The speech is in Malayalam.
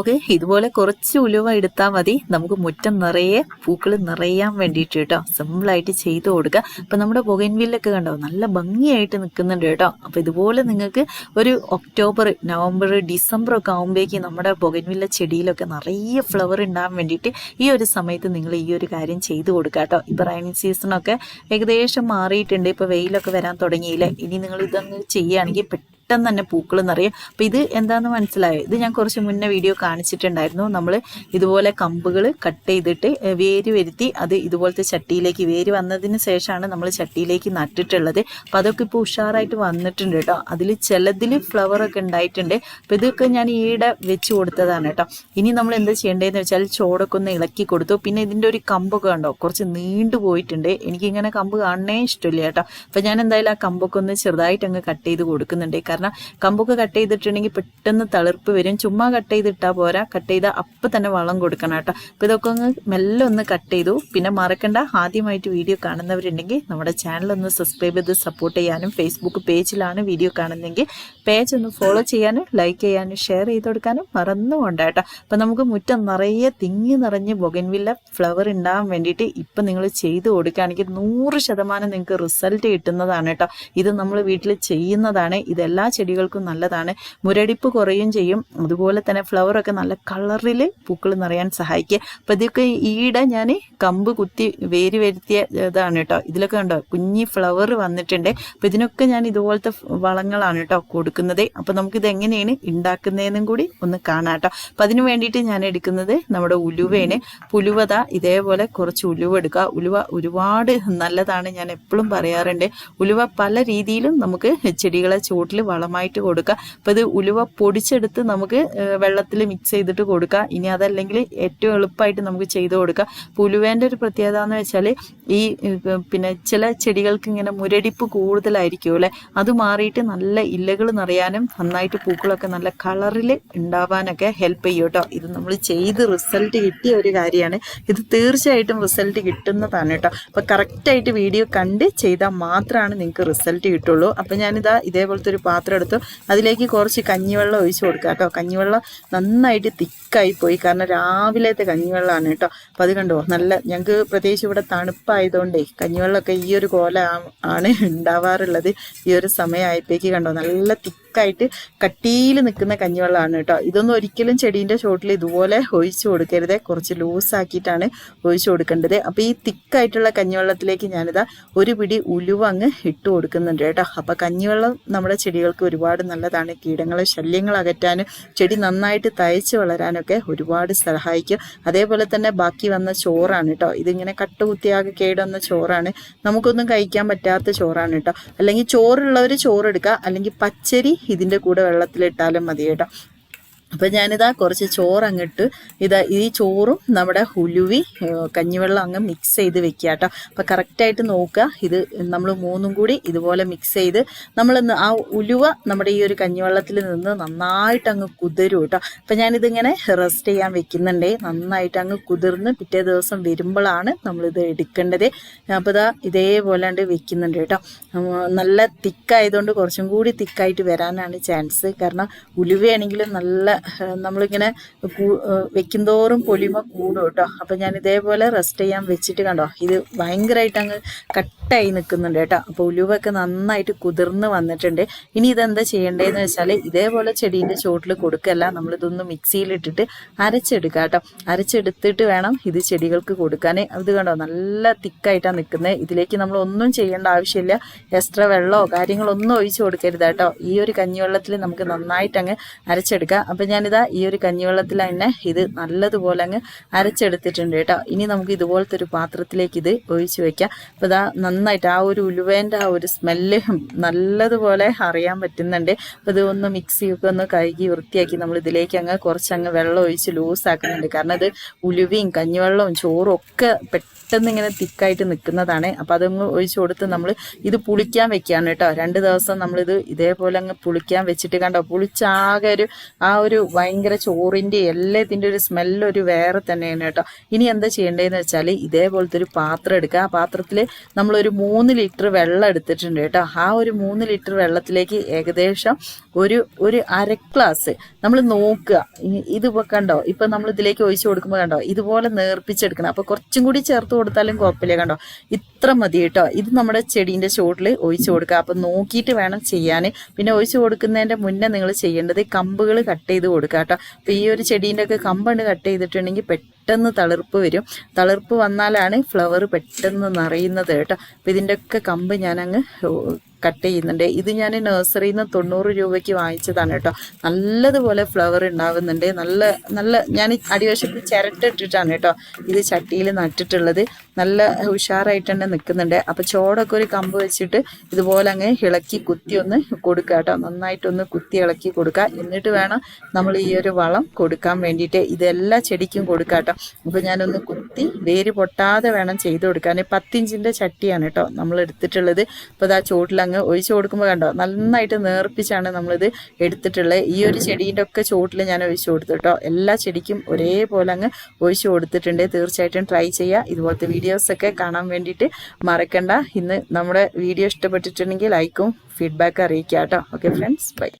ഓക്കെ ഇതുപോലെ കുറച്ച് ഉലുവ എടുത്താൽ മതി. നമുക്ക് മുറ്റം നിറയെ പൂക്കൾ നിറയാൻ വേണ്ടിയിട്ട് കേട്ടോ. സിമ്പിളായിട്ട് ചെയ്ത് കൊടുക്കുക അപ്പം നമ്മുടെ പുകൻവില്ലൊക്കെ കണ്ടോ? നല്ല ഭംഗിയായിട്ട് നിൽക്കുന്നുണ്ട് കേട്ടോ. അപ്പം ഇതുപോലെ നിങ്ങൾക്ക് ഒരു ഒക്ടോബർ നവംബർ ഡിസംബർ ഒക്കെ ആകുമ്പോഴേക്കും നമ്മുടെ പുകൻവില്ല ചെടിയിലൊക്കെ നിറയെ ഫ്ലവർ ഉണ്ടാകാൻ വേണ്ടിയിട്ട് ഈ ഒരു സമയത്ത് നിങ്ങൾ ഈ ഒരു കാര്യം ചെയ്ത് കൊടുക്കുക കേട്ടോ. ഇപ്പം റൈനിങ് സീസണൊക്കെ ഏകദേശം മാറിയിട്ടുണ്ട്. ഇപ്പോൾ വെയിലൊക്കെ വരാൻ തുടങ്ങിയില്ലേ? ഇനി നിങ്ങൾ ഇതൊന്ന് ചെയ്യുകയാണെങ്കിൽ പെട്ടെന്ന് തന്നെ പൂക്കൾ നിറയും അപ്പം ഇത് എന്താണെന്ന് മനസ്സിലായോ? ഇത് ഞാൻ കുറച്ച് മുന്നേ വീഡിയോ കാണിച്ചിട്ടുണ്ടായിരുന്നു. നമ്മൾ ഇതുപോലെ കമ്പുകൾ കട്ട് ചെയ്തിട്ട് വേര് വരുത്തി അത് ഇതുപോലത്തെ ചട്ടിയിലേക്ക് വേര് വന്നതിന് ശേഷമാണ് നമ്മൾ ചട്ടിയിലേക്ക് നട്ടിട്ടുള്ളത്. അപ്പം അതൊക്കെ ഇപ്പോൾ ഉഷാറായിട്ട് വന്നിട്ടുണ്ട് കേട്ടോ. അതിൽ ചിലതിൽ ഫ്ലവറൊക്കെ ഉണ്ടായിട്ടുണ്ട്. അപ്പം ഇതൊക്കെ ഞാൻ ഈടെ വെച്ച് കൊടുത്തതാണ് കേട്ടോ. ഇനി നമ്മൾ എന്താ ചെയ്യേണ്ടതെന്ന് വെച്ചാൽ ചോടൊക്കെ ഒന്ന് ഇളക്കി കൊടുത്തു. പിന്നെ ഇതിന്റെ ഒരു കമ്പൊക്കെ കണ്ടോ? കുറച്ച് നീണ്ടു പോയിട്ടുണ്ട്. എനിക്കിങ്ങനെ കമ്പ് കാണണേ ഇഷ്ടമില്ല കേട്ടോ. അപ്പം ഞാൻ എന്തായാലും ആ കമ്പൊക്കെ ഒന്ന് ചെറുതായിട്ട് അങ്ങ് കട്ട് ചെയ്ത് കൊടുക്കുന്നുണ്ട്. കാരണം കമ്പൊക്കെ കട്ട് ചെയ്തിട്ടുണ്ടെങ്കിൽ പെട്ടെന്ന് തളിർപ്പ് വരും. ചുമ്മാ കട്ട് ചെയ്തിട്ടാ പോരാ. കട്ട് ചെയ്താൽ അപ്പം തന്നെ വളം കൊടുക്കണം കേട്ടോ. അപ്പൊ ഇതൊക്കെ ഒന്ന് മെല്ലെ ഒന്ന് കട്ട് ചെയ്തു. പിന്നെ മറക്കണ്ട. ആദ്യമായിട്ട് വീഡിയോ കാണുന്നവരുണ്ടെങ്കിൽ നമ്മുടെ ചാനൽ ഒന്ന് സബ്സ്ക്രൈബ് ചെയ്ത് സപ്പോർട്ട് ചെയ്യാനും ഫേസ്ബുക്ക് പേജിലാണ് വീഡിയോ കാണുന്നതെങ്കിൽ പേജ് ഒന്ന് ഫോളോ ചെയ്യാനും ലൈക്ക് ചെയ്യാനും ഷെയർ ചെയ്ത് കൊടുക്കാനും മറന്നു പോണ്ട കേട്ടോ. നമുക്ക് മുറ്റം നിറയെ തിങ്ങി നിറഞ്ഞ് ബൊഗൻവില്ല ഫ്ലവർ ഉണ്ടാകാൻ വേണ്ടിയിട്ട് ഇപ്പം നിങ്ങൾ ചെയ്ത് കൊടുക്കുകയാണെങ്കിൽ നൂറ് ശതമാനം നിങ്ങൾക്ക് റിസൾട്ട് കിട്ടുന്നതാണ് കേട്ടോ. ഇത് നമ്മൾ വീട്ടിൽ ചെയ്യുന്നതാണ്. ഇത് എല്ലാ ചെടികൾക്കും നല്ലതാണ്. മുരടിപ്പ് കുറയും ചെയ്യും. അതുപോലെ തന്നെ ഫ്ലവറൊക്കെ നല്ല കളറിൽ പൂക്കൾ നിറയാൻ സഹായിക്കുക. അപ്പം ഇതൊക്കെ ഈയിടെ ഞാൻ കമ്പ് കുത്തി വേര് വരുത്തിയ ഇതാണ് കേട്ടോ. ഇതിലൊക്കെ ഉണ്ടോ കുഞ്ഞി ഫ്ലവർ വന്നിട്ടുണ്ട്. അപ്പം ഇതിനൊക്കെ ഞാൻ ഇതുപോലത്തെ വളങ്ങളാണ് കേട്ടോ കൊടുക്കുന്നത്. അപ്പം നമുക്കിത് എങ്ങനെയാണ് ഉണ്ടാക്കുന്നതെന്നും കൂടി ഒന്ന് കാണാം കേട്ടോ. അപ്പം അതിന് വേണ്ടിയിട്ട് ഞാൻ എടുക്കുന്നത് നമ്മുടെ ഉലുവയാണ് പുലുവത ഇതേപോലെ കുറച്ച് ഉലുവ എടുക്കുക. ഉലുവ ഒരുപാട് നല്ലതാണ് ഞാൻ എപ്പോഴും പറയാറുണ്ട്. ഉലുവ പല രീതിയിലും നമുക്ക് ചെടികളെ ചുവട്ടിൽ വളമായിട്ട് കൊടുക്കുക. അപ്പം ഇത് ഉലുവ പൊടിച്ചെടുത്ത് നമുക്ക് വെള്ളത്തിൽ മിക്സ് ചെയ്തിട്ട് കൊടുക്കുക. ഇനി അതല്ലെങ്കിൽ ഏറ്റവും എളുപ്പമായിട്ട് നമുക്ക് ചെയ്ത് കൊടുക്കുക. അപ്പോൾ ഉലുവേന്റെ ഒരു പ്രത്യേകത എന്ന് വെച്ചാൽ ഈ പിന്നെ ചില ചെടികൾക്ക് ഇങ്ങനെ മുരടിപ്പ് കൂടുതലായിരിക്കും അല്ലേ? അത് മാറിയിട്ട് നല്ല ഇലകൾ നിറയാനും നന്നായിട്ട് പൂക്കളൊക്കെ നല്ല കളറിൽ ഉണ്ടാവാനൊക്കെ ഹെൽപ്പ് ചെയ്യും കേട്ടോ. ഇത് നമ്മൾ ചെയ്ത് റിസൾട്ട് കിട്ടിയ ഒരു കാര്യമാണ്. ഇത് തീർച്ചയായിട്ടും റിസൾട്ട് കിട്ടുന്നതാണ് കേട്ടോ. അപ്പോൾ കറക്റ്റായിട്ട് വീഡിയോ കണ്ട് ചെയ്താൽ മാത്രമാണ് നിങ്ങൾക്ക് റിസൾട്ട് കിട്ടുള്ളൂ. അപ്പോൾ ഞാനിതാ ഇതേപോലത്തെ ഒരു പാത്രം എടുത്തു അതിലേക്ക് കുറച്ച് കഞ്ഞിവെള്ളം ഒഴിച്ച് കൊടുക്കുക കേട്ടോ. കഞ്ഞിവെള്ളം നന്നായിട്ട് തിക്കായി പോയി. കാരണം രാവിലത്തെ കഞ്ഞിവെള്ളമാണ് കേട്ടോ. അപ്പോൾ അത് കണ്ടോ? നല്ല ഞങ്ങൾക്ക് പ്രത്യേകിച്ച് ഇവിടെ തണുപ്പായതുകൊണ്ടേ കഞ്ഞിവെള്ളമൊക്കെ ഈ ഒരു കോല ആണ് ഉണ്ടാവാറുള്ളത്. ഈ ഒരു സമയമായപ്പോഴേക്ക് കണ്ടോ? നല്ല തിക്കായിട്ട് കട്ടിയിൽ നിൽക്കുന്ന കഞ്ഞിവെള്ളമാണ് കേട്ടോ. ഇതൊന്നും ഒരിക്കലും ചെടീന്റെ ചോട്ടിൽ ഇതുപോലെ ഒഴിച്ചു കൊടുക്കരുത്. കുറച്ച് ലൂസാക്കിയിട്ടാണ് ഒഴിച്ചു കൊടുക്കേണ്ടത്. അപ്പോൾ ഈ തിക്കായിട്ടുള്ള കഞ്ഞിവെള്ളത്തിലേക്ക് ഞാനിതാ ഒരു പിടി ഉലുവ അങ്ങ് ഇട്ട് കൊടുക്കുന്നുണ്ട് കേട്ടോ. അപ്പോൾ കഞ്ഞിവെള്ളം നമ്മുടെ ചെടികൾക്ക് ഒരുപാട് നല്ലതാണ്. കീടങ്ങളെ ശല്യങ്ങൾ അകറ്റാനും ചെടി നന്നായിട്ട് തയച്ച് വളരാനൊക്കെ ഒരുപാട് സഹായിക്കും. അതേപോലെ തന്നെ ബാക്കി വന്ന ചോറാണ് കേട്ടോ ഇതിങ്ങനെ കട്ടുകുത്തിയാകെ കേടുവന്ന ചോറാണ്. നമുക്കൊന്നും കഴിക്കാൻ പറ്റാത്ത ചോറാണ് കേട്ടോ അല്ലെങ്കിൽ ചോറുള്ളവർ ചോറെടുക്കുക അല്ലെങ്കിൽ പച്ചരി ഇതിന്റെ കൂടെ വെള്ളത്തിലിട്ടാലും മതി കേട്ടോ. അപ്പം ഞാനിതാ കുറച്ച് ചോറ് അങ്ങിട്ട് ഇതാ ഈ ചോറും നമ്മുടെ ഏഹ്, കഞ്ഞിവെള്ളം അങ്ങ് മിക്സ് ചെയ്ത് വെക്കുക കേട്ടോ അപ്പം കറക്റ്റായിട്ട് നോക്കുക. ഇത് നമ്മൾ മൂന്നും കൂടി ഇതുപോലെ മിക്സ് ചെയ്ത് നമ്മൾ ആ ഉലുവ നമ്മുടെ ഈ ഒരു കഞ്ഞിവെള്ളത്തിൽ നിന്ന് നന്നായിട്ട് അങ്ങ് കുതിരും കേട്ടോ അപ്പം ഞാനിതിങ്ങനെ റെസ്റ്റ് ചെയ്യാൻ വെക്കുന്നുണ്ടേ. നന്നായിട്ട് അങ്ങ് കുതിർന്ന് പിറ്റേ ദിവസം വരുമ്പോഴാണ് നമ്മളിത് എടുക്കേണ്ടത്. അപ്പോൾ ഇതാ ഇതേപോലെ വെക്കുന്നുണ്ട് കേട്ടോ നല്ല തിക്കായതുകൊണ്ട് കുറച്ചും കൂടി തിക്കായിട്ട് വരാനാണ് ചാൻസ് കാരണം ഉലുവയാണെങ്കിലും നല്ല നമ്മളിങ്ങനെ വെക്കുന്തോറും പൊലിമ കൂടും കേട്ടോ. അപ്പം ഞാൻ ഇതേപോലെ റെസ്റ്റ് ചെയ്യാൻ വെച്ചിട്ട് കണ്ടോ ഇത് ഭയങ്കരമായിട്ട് അങ്ങ് കട്ടായി നിൽക്കുന്നുണ്ട് കേട്ടോ. അപ്പോൾ ഉലുവൊക്കെ നന്നായിട്ട് കുതിർന്ന് വന്നിട്ടുണ്ട്. ഇനി ഇതെന്താ ചെയ്യേണ്ടതെന്ന് വെച്ചാൽ ഇതേപോലെ ചെടീന്റെ ചോട്ടിൽ കൊടുക്കല്ല നമ്മളിതൊന്ന് മിക്സിയിലിട്ടിട്ട് അരച്ചെടുക്കുക കേട്ടോ. അരച്ചെടുത്തിട്ട് വേണം ഇത് ചെടികൾക്ക് കൊടുക്കാൻ അത് കണ്ടോ നല്ല തിക്കായിട്ടാണ് നിൽക്കുന്നത് ഇതിലേക്ക് നമ്മൾ ഒന്നും ചെയ്യേണ്ട ആവശ്യമില്ല. എക്സ്ട്രാ വെള്ളമോ കാര്യങ്ങളോ ഒന്നും ഒഴിച്ചു കൊടുക്കരുത് കേട്ടോ. ഈ ഒരു കഞ്ഞിവെള്ളത്തിൽ നമുക്ക് നന്നായിട്ട് അങ്ങ് അരച്ചെടുക്കാം. അപ്പം ഞാനിതാ ഈ ഒരു കഞ്ഞിവെള്ളത്തിൽ തന്നെ ഇത് നല്ലതുപോലെ അങ്ങ് അരച്ചെടുത്തിട്ടുണ്ട് കേട്ടോ. ഇനി നമുക്ക് ഇതുപോലത്തെ ഒരു പാത്രത്തിലേക്ക് ഇത് ഒഴിച്ച് വെക്കാം. അപ്പോൾ ഇതാ നന്നായിട്ട് ആ ഒരു ഉലുവേന്റെ ആ ഒരു സ്മെല്ല് നല്ലതുപോലെ അറിയാൻ പറ്റുന്നുണ്ട്. അപ്പോൾ ഇത് ഒന്ന് മിക്സിയൊക്കെ ഒന്ന് കഴുകി വൃത്തിയാക്കി നമ്മൾ ഇതിലേക്ക് അങ്ങ് കുറച്ചങ്ങ് വെള്ളം ഒഴിച്ച് ലൂസാക്കുന്നുണ്ട് കാരണം ഇത് ഉലുവയും കഞ്ഞിവെള്ളവും ചോറും ഒക്കെ പെട്ടെന്ന് ഇങ്ങനെ തിക്കായിട്ട് നിൽക്കുന്നതാണ്. അപ്പോൾ അതങ്ങ് ഒഴിച്ചു കൊടുത്ത് നമ്മൾ ഇത് പുളിക്കാൻ വെക്കുകയാണ് കേട്ടോ. രണ്ട് ദിവസം നമ്മളിത് ഇതേപോലെ അങ്ങ് പുളിക്കാൻ വെച്ചിട്ട് കണ്ടോ പുളിച്ചാകെ ഒരു ആ ഒരു ഭയങ്കര ചോറിന്റെ എല്ലാത്തിന്റെ ഒരു സ്മെല്ല് ഒരു വേറെ തന്നെയാണ് കേട്ടോ. ഇനി എന്താ ചെയ്യേണ്ടതെന്ന് വെച്ചാൽ ഇതേപോലത്തെ ഒരു പാത്രം എടുക്കുക. ആ പാത്രത്തിൽ നമ്മളൊരു മൂന്ന് ലിറ്റർ വെള്ളം എടുത്തിട്ടുണ്ട് കേട്ടോ. ആ ഒരു മൂന്ന് ലിറ്റർ വെള്ളത്തിലേക്ക് ഏകദേശം ഒരു ഒരു അര ഗ്ലാസ് നമ്മൾ നോക്കുക. ഇത് കണ്ടോ? ഇപ്പം നമ്മൾ ഇതിലേക്ക് ഒഴിച്ചു കൊടുക്കുമ്പോൾ കണ്ടോ? ഇതുപോലെ നേർപ്പിച്ചെടുക്കണം. അപ്പോൾ കുറച്ചും കൂടി ചേർത്ത് കൊടുത്താലും കുഴപ്പമില്ല കണ്ടോ? ഇത്ര മതി കേട്ടോ. ഇത് നമ്മുടെ ചെടീന്റെ ചുവട്ടിൽ ഒഴിച്ചു കൊടുക്കുക. അപ്പം നോക്കിയിട്ട് വേണം ചെയ്യാൻ പിന്നെ ഒഴിച്ചു കൊടുക്കുന്നതിന്റെ മുന്നേ നിങ്ങൾ ചെയ്യേണ്ടത് കമ്പുകൾ കട്ട് ചെയ്ത് കൊടുക്കുക കേട്ടോ അപ്പോൾ ഈ ഒരു ചെടീന്റെ ഒക്കെ കമ്പണ് കട്ട് ചെയ്തിട്ടുണ്ടെങ്കിൽ പെട്ടെന്ന് തളിർപ്പ് വരും. തളിർപ്പ് വന്നാലാണ് ഫ്ലവർ പെട്ടെന്ന് നിറയുന്നത് കേട്ടോ. അപ്പോൾ ഇതിന്റെയൊക്കെ കമ്പ് ഞാനങ്ങ് കട്ട് ചെയ്യുന്നുണ്ട്. ഇത് ഞാൻ നഴ്സറിയിൽ നിന്ന് തൊണ്ണൂറ് രൂപയ്ക്ക് വാങ്ങിച്ചതാണ് കേട്ടോ. നല്ലതുപോലെ ഫ്ലവർ ഉണ്ടാവുന്നുണ്ട്. നല്ല നല്ല ഞാൻ അടിവശത്ത് ചിരട്ടിട്ടിട്ടാണ് കേട്ടോ ഇത് ചട്ടിയിൽ നട്ടിട്ടുള്ളത്. നല്ല ഉഷാറായിട്ട് തന്നെ നിൽക്കുന്നുണ്ട് അപ്പം ചോടൊക്കെ ഒരു കമ്പ് വെച്ചിട്ട് ഇതുപോലെ അങ്ങനെ ഇളക്കി കുത്തി ഒന്ന് കൊടുക്കുക കേട്ടോ. നന്നായിട്ടൊന്ന് കുത്തി ഇളക്കി കൊടുക്കുക എന്നിട്ട് വേണം നമ്മൾ ഈ ഒരു വളം കൊടുക്കാൻ വേണ്ടിയിട്ട്. ഇതെല്ലാ ചെടിക്കും കൊടുക്കുക കേട്ടോ. അപ്പോൾ ഞാനൊന്ന് കുത്തി വേര് പൊട്ടാതെ വേണം ചെയ്ത് കൊടുക്കാൻ. പത്തിഞ്ചിന്റെ ചട്ടിയാണ് കേട്ടോ നമ്മൾ എടുത്തിട്ടുള്ളത് അപ്പോൾ അത് ആ ഇതാ ചോട്ടിലങ്ങ് ഒഴിച്ചു കൊടുക്കുമ്പോൾ കണ്ടോ നന്നായിട്ട് നേർപ്പിച്ചാണ് നമ്മളിത് എടുത്തിട്ടുള്ളത് ഈ ഒരു ചെടീന്റെ ഒക്കെ ചുവട്ടിൽ ഞാൻ ഒഴിച്ചു കൊടുത്തു കേട്ടോ. എല്ലാ ചെടിക്കും ഒരേപോലെ അങ്ങ് ഒഴിച്ചു കൊടുത്തിട്ടുണ്ട്. തീർച്ചയായിട്ടും ട്രൈ ചെയ്യുക. ഇതുപോലത്തെ വീഡിയോസൊക്കെ കാണാൻ വേണ്ടിയിട്ട് മറക്കണ്ട. ഇന്ന് നമ്മുടെ വീഡിയോ ഇഷ്ടപ്പെട്ടിട്ടുണ്ടെങ്കിൽ ലൈക്കും ഫീഡ്ബാക്ക് അറിയിക്കുക കേട്ടോ. Okay friends bye